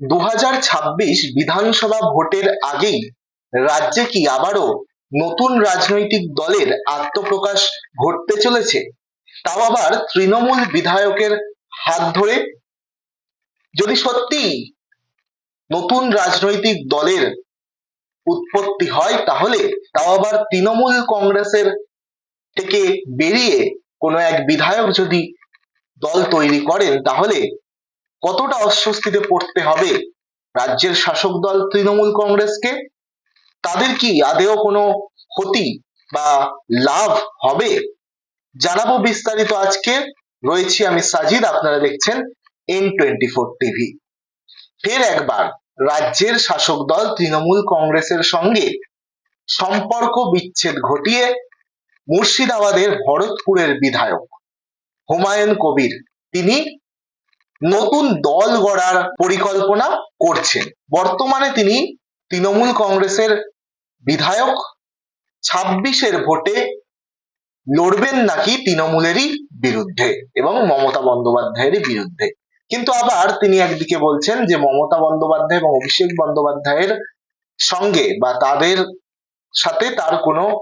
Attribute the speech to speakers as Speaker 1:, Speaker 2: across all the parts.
Speaker 1: দু হাজার ছাব্বিশ বিধানসভা ভোটের আগেই রাজ্যে কি আবারও নতুন রাজনৈতিক দলের আত্মপ্রকাশ ঘটতে চলেছে? তাও আবার তৃণমূল বিধায়কের হাত ধরে? যদি সত্যি নতুন রাজনৈতিক দলের উৎপত্তি হয় তাহলে তাও আবার তৃণমূল কংগ্রেসের থেকে বেরিয়ে কোনো এক বিধায়ক যদি দল তৈরি করেন তাহলে কতটা অস্বস্তিতে পড়তে হবে? রাজ্যের শাসক দল তৃণমূল কংগ্রেসকে? তাদের কি আদেও কোনো ক্ষতি বা লাভ হবে? জানাব বিস্তারিত আজকে। রয়েছি আমি সাজিদ, আপনারা দেখছেন এন টোয়েন্টি ফোর টিভি ফের একবার, রাজ্যের শাসক দল তৃণমূল কংগ্রেসের সঙ্গে সম্পর্ক বিচ্ছেদ ঘটিয়ে মুর্শিদাবাদের ভরতপুরের বিধায়ক হুমায়ুন কবির, তিনি নতুন দল গড়ার পরিকল্পনা করছেন। বর্তমানে তিনি তৃণমূল কংগ্রেসের বিধায়ক। ছাব্বিশের ভোটে লড়বেন নাকি তৃণমূলেরই বিরুদ্ধে এবং মমতা বন্দ্যোপাধ্যায়েরই বিরুদ্ধে। কিন্তু আবার তিনি একদিকে বলছেন যে মমতা বন্দ্যোপাধ্যায় এবং অভিষেক বন্দ্যোপাধ্যায়ের সঙ্গে বা তাদের সাথে তার কোনো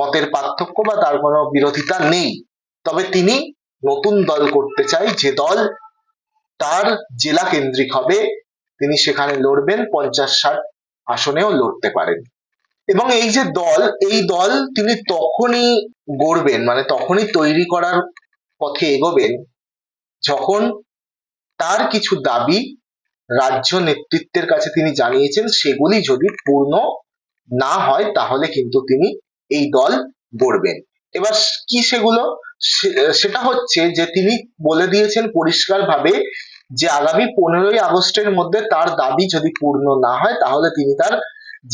Speaker 1: মতের পার্থক্য বা তার কোনো বিরোধিতা নেই। তবে তিনি নতুন দল করতে চাই, যে দল তার জেলা কেন্দ্রিক হবে। তিনি সেখানে লড়বেন পঞ্চাশ ষাট আসনেও লড়তে পারেন। এবং এই যে দল, এই দল তিনি তখনই গড়বেন মানে তখনই তৈরি করার পথে এগোবেন, যখন তার কিছু দাবি রাজ্য নেতৃত্বের কাছে তিনি জানিয়েছেন, সেগুলি যদি পূর্ণ না হয়, তাহলে কিন্তু তিনি এই দল গড়বেন। এবার কি সেগুলো? সেটা হচ্ছে যে তিনি বলে দিয়েছেন পরিষ্কারভাবে যে আগামী পনেরোই আগস্টের মধ্যে তার দাবি যদি পূর্ণ না হয়, তাহলে তিনি তার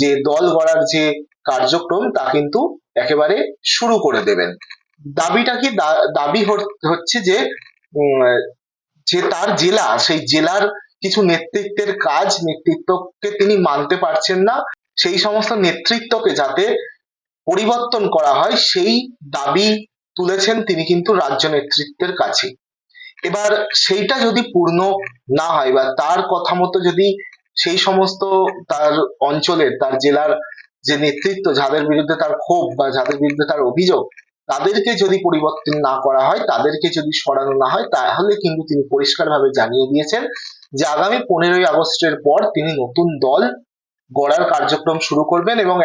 Speaker 1: যে দল গড়ার যে কার্যক্রম, তা কিন্তু একেবারে শুরু করে দেবেন। দাবিটা কি? দাবি হচ্ছে যে যে তার জেলা, সেই জেলার কিছু নেতৃত্বের কাজ, নেতৃত্বকে তিনি মানতে পারছেন না। সেই সমস্ত নেতৃত্বকে যাতে পরিবর্তন করা হয়, সেই দাবি তুলেছেন তিনি কিন্তু রাজ্য নেতৃত্বের কাছে। এবার সেইটা যদি পূর্ণ না হয় বা তার কথা মতো যদি সেই সমস্ত তার অঞ্চলের, তার জেলার যে নেতৃত্ব, যাদের বিরুদ্ধে তার ক্ষোভ বা যাদের বিরুদ্ধে তার অভিযোগ, তাদেরকে যদি পরিবর্তন না করা হয়, তাদেরকে যদি সরানো না হয়, তাহলে কিন্তু তিনি পরিষ্কারভাবে জানিয়ে দিয়েছেন যে আগামী পনেরোই আগস্টের পর তিনি নতুন দল গড়ার কার্যক্রম শুরু করবেন এবং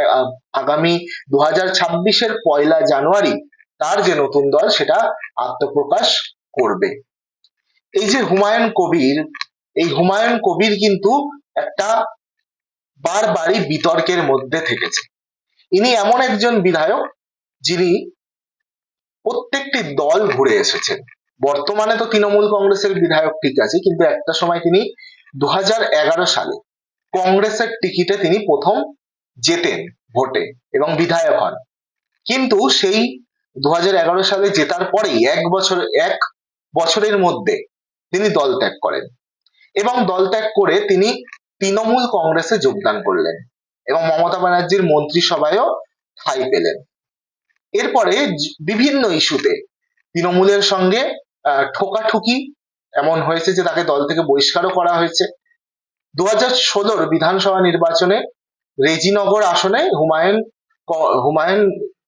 Speaker 1: আগামী দু হাজার ছাব্বিশের পয়লা জানুয়ারি তার যে নতুন দল সেটা আত্মপ্রকাশ করবে। এই যে হুমায়ুন কবির, এই হুমায়ুন কবির কিন্তু একটা বারবারই বিতর্কের মধ্যে থেকেছে। ইনি এমন একজন বিধায়ক যিনি প্রত্যেকটি দল ঘুরে এসেছেন। বর্তমানে তো তৃণমূল কংগ্রেসের বিধায়ক ঠিক আছে, কিন্তু একটা সময় তিনি দু হাজার এগারো সালে কংগ্রেসের টিকিটে তিনি প্রথম জেতেন ভোটে এবং বিধায়ক হন। কিন্তু সেই দু সালে জেতার পরেই এক বছর, এক বছরের মধ্যে তিনি দল ত্যাগ করেন এবং দল ত্যাগ করে তিনি তৃণমূল কংগ্রেসে যোগদান করলেন এবং মমতা ব্যানার্জির মন্ত্রিসভায়ও ঠাঁই পেলেন। এরপরে বিভিন্ন ইস্যুতে তৃণমূলের সঙ্গে ঠোকাঠুকি এমন হয়েছে যে তাকে দল থেকে বহিষ্কারও করা হয়েছে। দু হাজার ষোলোর বিধানসভা নির্বাচনে রেজিনগর আসনে হুমায়ুন হুমায়ুন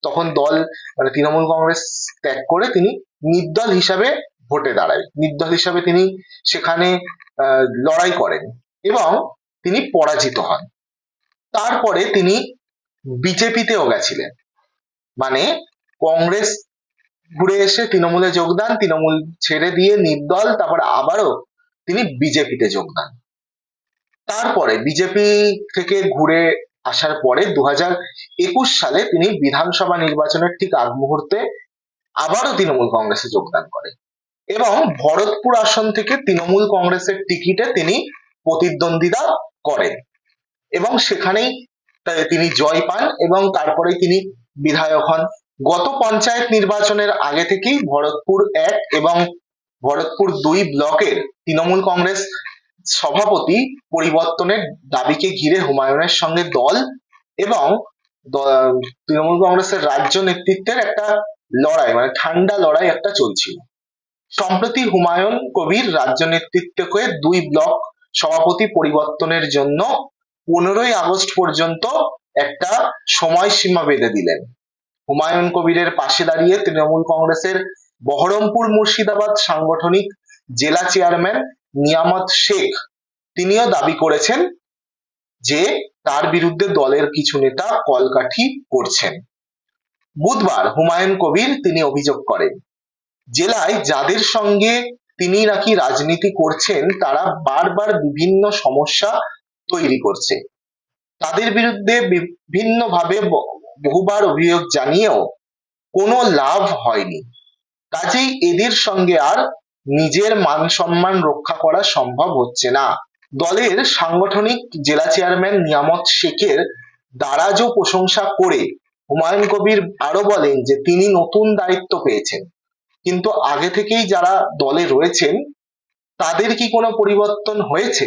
Speaker 1: তখন দল মানে তৃণমূল কংগ্রেস ত্যাগ করে তিনি নির্দল হিসাবে ভোটে দাঁড়ায়। নির্দল হিসাবে তিনি সেখানে লড়াই করেন এবং তিনি পরাজিত হন। তারপরে তিনি বিজেপিতেও গেছিলেন। মানে কংগ্রেস ঘুরে এসে তৃণমূলে যোগদান, তৃণমূল ছেড়ে দিয়ে নির্দল, তারপর আবারও তিনি বিজেপিতে যোগদান। তারপরে বিজেপি থেকে ঘুরে আসার পরে দু সালে তিনি বিধানসভা নির্বাচনের ঠিক আগ মুহূর্তে আবারও তৃণমূল কংগ্রেসে যোগদান করেন। এবং ভরতপুর আসন থেকে তৃণমূল কংগ্রেসের টিকিটে তিনি প্রতিদ্বন্দ্বিতা করেন। এবং সেখানেই তিনি জয় পান এবং তারপরে তিনি বিধায়ক হন। গত পঞ্চায়েত নির্বাচনের আগে থেকেই ভরতপুর এক এবং ভরতপুর দুই ব্লকের তৃণমূল কংগ্রেস সভাপতি পরিবর্তনের দাবিকে ঘিরে হুমায়ুনের সঙ্গে দল এবং তৃণমূল কংগ্রেসের রাজ্য নেতৃত্বের একটা লড়াই মানে ঠান্ডা লড়াই একটা চলছিল। সম্প্রতি হুমায়ুন কবির রাজ্য নেতৃত্বকে দুই ব্লক সভাপতি পরিবর্তনের জন্য পনেরোই আগস্ট পর্যন্ত একটা সময়সীমা বেঁধে দিলেন। হুমায়ুন কবিরের পাশে দাঁড়িয়ে তৃণমূল কংগ্রেসের বহরমপুর মুর্শিদাবাদ সাংগঠনিক জেলা চেয়ারম্যান নিয়ামত শেখ। তিনিও দাবি করেছেন যে তার বিরুদ্ধে দলের কিছু নেতা কলকাঠি করছেন। বুধবার হুমায়ুন কবির তিনি অভিযোগ করেন, জেলায় যাদের সঙ্গে তিনি নাকি রাজনীতি করছেন, তারা বারবার বিভিন্ন সমস্যা তৈরি করছে। তাদের বিরুদ্ধে বিভিন্ন ভাবে বহুবার অভিযোগ জানিয়েও কোনো লাভ হয়নি। কাজেই এদের সঙ্গে আর নিজের মান সম্মান রক্ষা করা সম্ভব হচ্ছে না। দলের সাংগঠনিক জেলা চেয়ারম্যান নিয়ামত শেখের দারাজও প্রশংসা করে হুমায়ুন কবির আরও বলেন যে, তিনি নতুন দায়িত্ব পেয়েছেন। কিন্তু আগে থেকেই যারা দলে রয়েছেন, তাদের কি কোনো পরিবর্তন হয়েছে?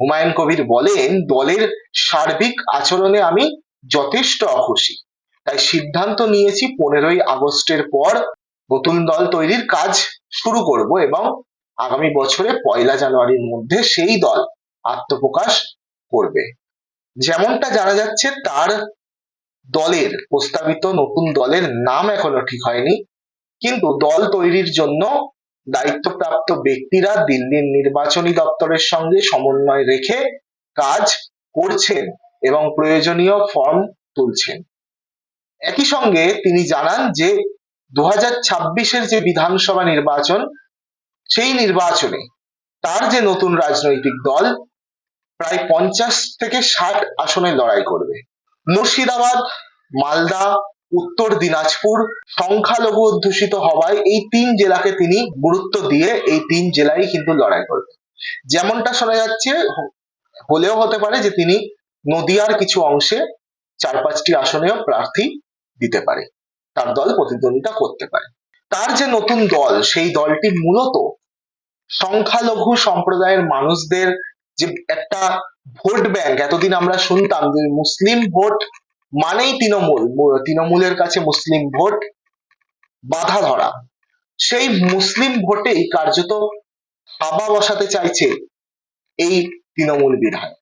Speaker 1: হুমায়ুন কবির বলেন, দলের সার্বিক আচরণে আমি যথেষ্ট অখুশি। তাই সিদ্ধান্ত নিয়েছি পনেরোই আগস্টের পর নতুন দল তৈরির কাজ শুরু করব এবং আগামী বছরে পয়লা জানুয়ারির মধ্যে সেই দল আত্মপ্রকাশ করবে। যেমনটা জানা যাচ্ছে, তার দলের প্রস্তাবিত নতুন দলের নাম এখনও ঠিক হয়নি। কিন্তু দল তৈরির জন্য দায়িত্বপ্রাপ্ত ব্যক্তিরা দিল্লির নির্বাচনী দপ্তরের সঙ্গে সমন্বয় রেখে কাজ করছেন এবং প্রয়োজনীয় ফর্ম তুলছেন। একই সঙ্গে তিনি জানান যে দু হাজার যে বিধানসভা নির্বাচন, সেই নির্বাচনে তার যে নতুন রাজনৈতিক দল, প্রায় পঞ্চাশ থেকে ষাট আসনে লড়াই করবে। মুর্শিদাবাদ, মালদা, উত্তর দিনাজপুর সংখ্যালঘু অধ্যুষিত হওয়ায় এই তিন জেলাকে তিনি গুরুত্ব দিয়ে এই তিন জেলায় কিন্তু লড়াই করবে। যেমনটা শোনা যাচ্ছে, হলেও হতে পারে যে তিনি নদিয়ার কিছু অংশে চার পাঁচটি আসনেও প্রার্থী দিতে পারে। তার দল প্রতিদ্বন্দ্বিতা করতে পারে। তার যে নতুন দল, সেই দলটি মূলত সংখ্যালঘু সম্প্রদায়ের মানুষদের যে একটা ভোট ব্যাংক, এতদিন আমরা শুনতাম যে মুসলিম ভোট মানেই তৃণমূল তৃণমূলের কাছে মুসলিম ভোট বাধা ধরা। সেই মুসলিম ভোটেই কার্যত হাবা বসাতে চাইছে এই তৃণমূল বিধায়ক।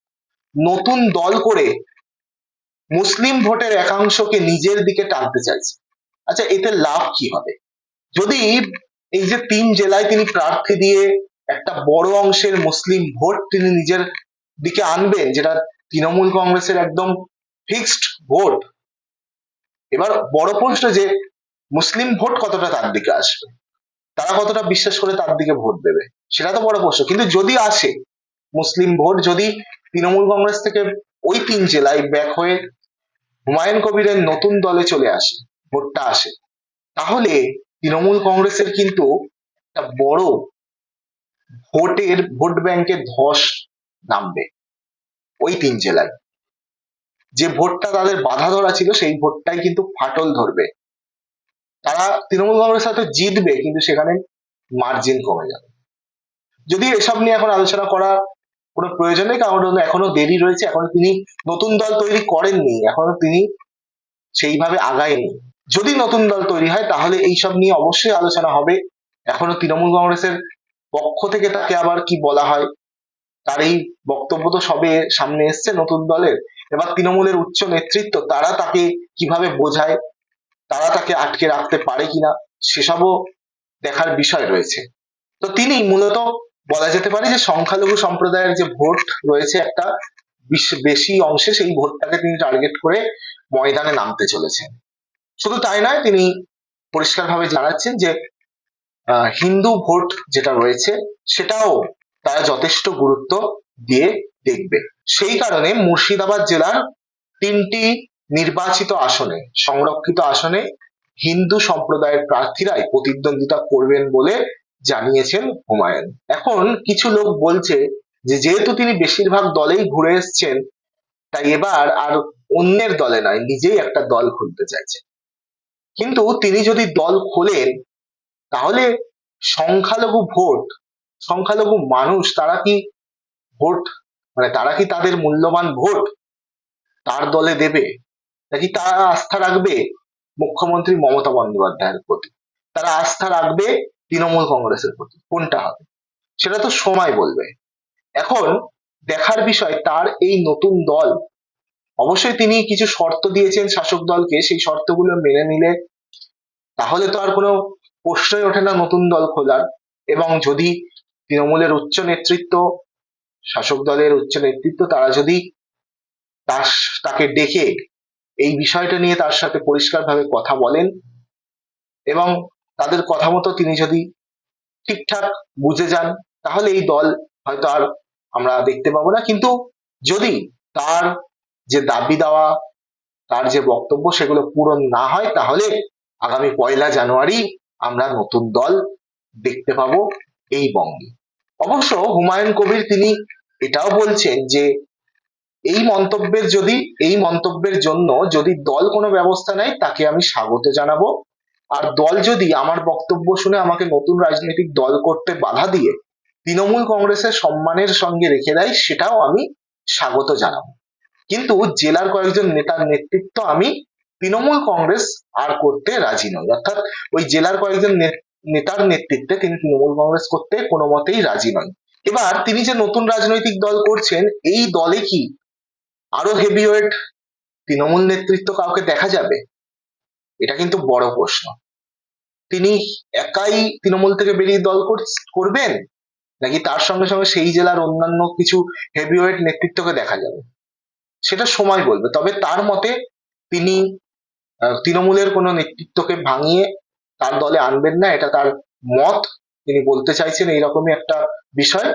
Speaker 1: নতুন দল করে মুসলিম ভোটের একাংশকে নিজের দিকে টানতে চাইছে। আচ্ছা এতে লাভ কি হবে? যদি এই যে তিন জেলায় তিনি প্রার্থী দিয়ে একটা বড় অংশের মুসলিম ভোট তিনি নিজের দিকে আনবেন, যেটা তৃণমূল কংগ্রেসের একদম ফিক্সড ভোট, এবার বড় প্রশ্ন যে মুসলিম ভোট কতটা তার দিকে আসবে? তারা কতটা বিশ্বাস করে তার দিকে ভোট দেবে? সেটা তো বড় প্রশ্ন। কিন্তু যদি আসে মুসলিম ভোট, যদি তৃণমূল কংগ্রেস থেকে ওই তিন জেলায় ব্যাক হয়ে হুমায়ুন কবিরের নতুন দলে চলে আসে ভোটটা আসে। তাহলে তৃণমূল কংগ্রেসের কিন্তু একটা বড় ভোটের, ভোট ব্যাংকের ধস নামবে ওই তিন জেলায়। যে ভোটটা তাদের বাধা ধরা ছিল, সেই ভোটটাই কিন্তু ফাটল ধরবে। তারা তৃণমূল কংগ্রেস হয়তো জিতবে, কিন্তু সেখানে মার্জিন কমে যাবে। যদি এসব নিয়ে এখন আলোচনা করা কোনো প্রয়োজন নেই, কারণ এখনও দেরি রয়েছে। এখনও তিনি নতুন দল তৈরি করেননি, এখনও তিনি সেইভাবে আগায়নি। যদি নতুন দল তৈরি হয়, তাহলে এইসব নিয়ে অবশ্যই আলোচনা হবে। এখনও তৃণমূল কংগ্রেসের পক্ষ থেকে তাকে আবার কি বলা হয়, তার এই বক্তব্য তো সবে সামনে এসছে নতুন দলের। এবার তৃণমূলের উচ্চ নেতৃত্ব, তারা তাকে কীভাবে বোঝায়, তারা তাকে আটকে রাখতে পারে কিনা, সেসবও দেখার বিষয় রয়েছে। তো তিনি মূলত বলা যেতে পারে যে, সংখ্যালঘু সম্প্রদায়ের যে ভোট রয়েছে একটা বেশি অংশে সেই ভোটটাকে তিনি টার্গেট করে ময়দানে নামতে চলেছেন। শুধু তাই নয়, তিনি পরিষ্কারভাবে জানাচ্ছেন যে হিন্দু ভোট যেটা রয়েছে, সেটাও তারা যথেষ্ট গুরুত্ব দিয়ে দেখবে। সেই কারণে মুর্শিদাবাদ জেলার তিনটি নির্বাচিত আসনে, সংরক্ষিত আসনে, হিন্দু সম্প্রদায়ের প্রার্থীরাই প্রতিদ্বন্দ্বিতা করবেন বলে জানিয়েছেন হুমায়ুন। এখন কিছু লোক বলছে যে, যেহেতু তিনি বেশিরভাগ দলেই ঘুরে এসছেন, তাই এবার আর অন্যের দলে নয়, নিজেই একটা দল খুলতে চাইছে। কিন্তু তিনি যদি দল খোলেন, তাহলে সংখ্যালঘু ভোট, সংখ্যালঘু মানুষ তারা কি ভোট মানে তারা কি তাদের মূল্যবান ভোট তার দলে দেবে? নাকি তারা আস্থা রাখবে মুখ্যমন্ত্রী মমতা বন্দ্যোপাধ্যায়ের প্রতি? তারা আস্থা রাখবে তৃণমূল কংগ্রেসের প্রতি। কোনটা হবে? সেটা তো সময় বলবে। এখন দেখার বিষয়, তার এই নতুন দল, অবশ্যই তিনি কিছু শর্ত দিয়েছেন শাসক দলকে। সেই শর্তগুলো মেনে নিলে তাহলে তো আর কোনো প্রশ্নই ওঠে না নতুন দল খোলার এবং যদি তৃণমূলের উচ্চ নেতৃত্ব, শাসক দলের উচ্চ নেতৃত্ব, তারা যদি তার তাকে ডেকে এই বিষয়টা নিয়ে তার সাথে পরিষ্কারভাবে কথা বলেন এবং তাদের কথা মতো তিনি যদি ঠিকঠাক বুঝে যান, তাহলে এই দল হয়তো আর আমরা দেখতে পাবো না। কিন্তু যদি তার যে দাবি দেওয়া, তার যে বক্তব্য সেগুলো পূরণ না হয়, তাহলে আগামী পয়লা জানুয়ারি আমরা নতুন দল দেখতে পাবো এই বঙ্গে। অবশ্য হুমায়ুন কবির তিনি এটাও বলছেন যে, এই মন্তব্যের যদি, এই মন্তব্যের জন্য যদি দল কোনো ব্যবস্থা নেয়, তাকে আমি স্বাগত জানাব। আর দল যদি আমার বক্তব্য শুনে আমাকে নতুন রাজনৈতিক দল করতে বাধা দিয়ে তৃণমূল কংগ্রেসের সম্মানের সঙ্গে রেখে দেয়, সেটাও আমি স্বাগত জানাব। কিন্তু জেলার কয়েকজন নেতার নেতৃত্ব আমি তৃণমূল কংগ্রেস আর করতে রাজি নয়। অর্থাৎ ওই জেলার কয়েকজন নেতার নেতৃত্বে তিনি তৃণমূল কংগ্রেস করতে কোনো মতেই রাজি নন। এবার তিনি যে নতুন রাজনৈতিক দল করছেন, এই দলে কি আরও হেভিওয়েট তৃণমূল নেতৃত্ব কাউকে দেখা যাবে? এটা কিন্তু বড় প্রশ্ন। তিনি একাই তৃণমূল থেকে বেরিয়ে দল কর- করবেন? নাকি তার সঙ্গে সঙ্গে সেই জেলার অন্যান্য কিছু হেভিওয়েট নেতৃত্বকে দেখা যাবে? সেটা সময় বলবে। তবে তার মতে তিনি তৃণমূলের কোনো নেতৃত্বকে ভাঙিয়ে তার দলে আনবেন না, এটা তার মত। তিনি বলতে চাইছেন এইরকমই একটা বিষয়।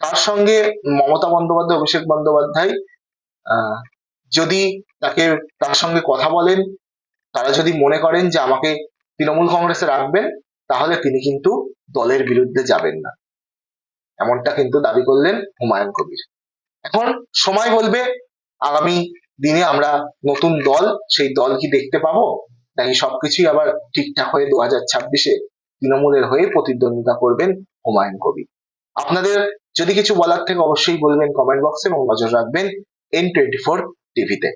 Speaker 1: তার সঙ্গে মমতা বন্দ্যোপাধ্যায়, অভিষেক বন্দ্যোপাধ্যায় যদি তাকে, তার সঙ্গে কথা বলেন, তারা যদি মনে করেন যে আমাকে তৃণমূল কংগ্রেসে রাখবেন, তাহলে তিনি কিন্তু দলের বিরুদ্ধে যাবেন না। এমনটা কিন্তু দাবি করলেন হুমায়ুন কবির। এখন সময় বলবে, আগামী দিনে আমরা নতুন দল, সেই দল কি দেখতে পাবো? নাকি সবকিছুই আবার ঠিকঠাক হয়ে দু হাজার ছাব্বিশে তৃণমূলের হয়ে প্রতিদ্বন্দ্বিতা করবেন হুমায়ুন কবি আপনাদের যদি কিছু বলার থেকে অবশ্যই বলবেন কমেন্ট বক্সে এবং নজর রাখবেন এন টোয়েন্টি ফোর টিভিতে